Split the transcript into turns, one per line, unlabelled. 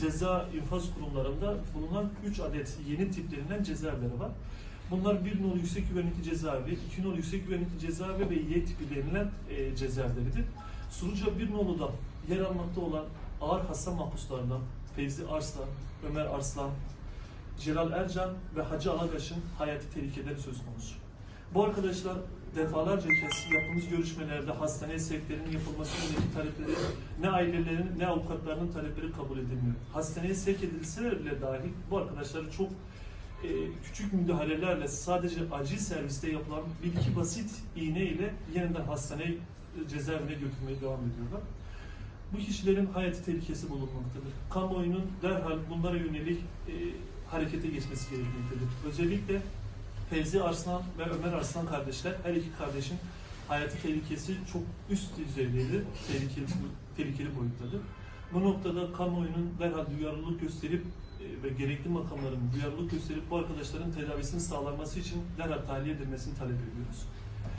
ceza infaz kurumlarında bulunan 3 adet yeni tiplerinden cezaevleri var. Bunlar bir nolu yüksek güvenlikli cezaevi, iki nolu yüksek güvenlikli cezaevi ve Y tipi denilen e, cezaevleridir. Suruca bir noluda yer almakta olan ağır hasta mahpuslarından Fevzi Arslan, Ömer Arslan, Celal Ercan ve Hacı Alagaş'ın hayati tehlikeleri söz konusu. Bu arkadaşlar defalarca kez yaptığımız görüşmelerde hastane sevklerinin yapılması yönündeki talepleri ne ailelerin ne avukatlarının talepleri kabul edilmiyor. Hastaneye sevk edilseler bile dahi bu arkadaşları çok e, küçük müdahalelerle sadece acil serviste yapılan bir iki basit iğne ile yeniden hastaneye cezaevine götürmeye devam ediyorlar. Bu kişilerin hayati tehlikesi bulunmaktadır. Kamuoyunun derhal bunlara yönelik e, harekete geçmesi gerekmektedir. Özellikle Fevzi Arslan ve Ömer Arslan kardeşler, her iki kardeşin hayati tehlikesi çok üst düzeydedir, tehlikeli, tehlikeli boyuttadır. Bu noktada kamuoyunun derhal duyarlılık gösterip e, ve gerekli makamların duyarlılık gösterip bu arkadaşların tedavisini sağlanması için derhal tahliye edilmesini talep ediyoruz.